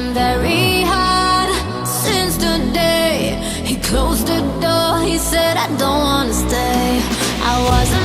him very hard since the day he closed the door. He said, I don't wanna stay. I wasn't.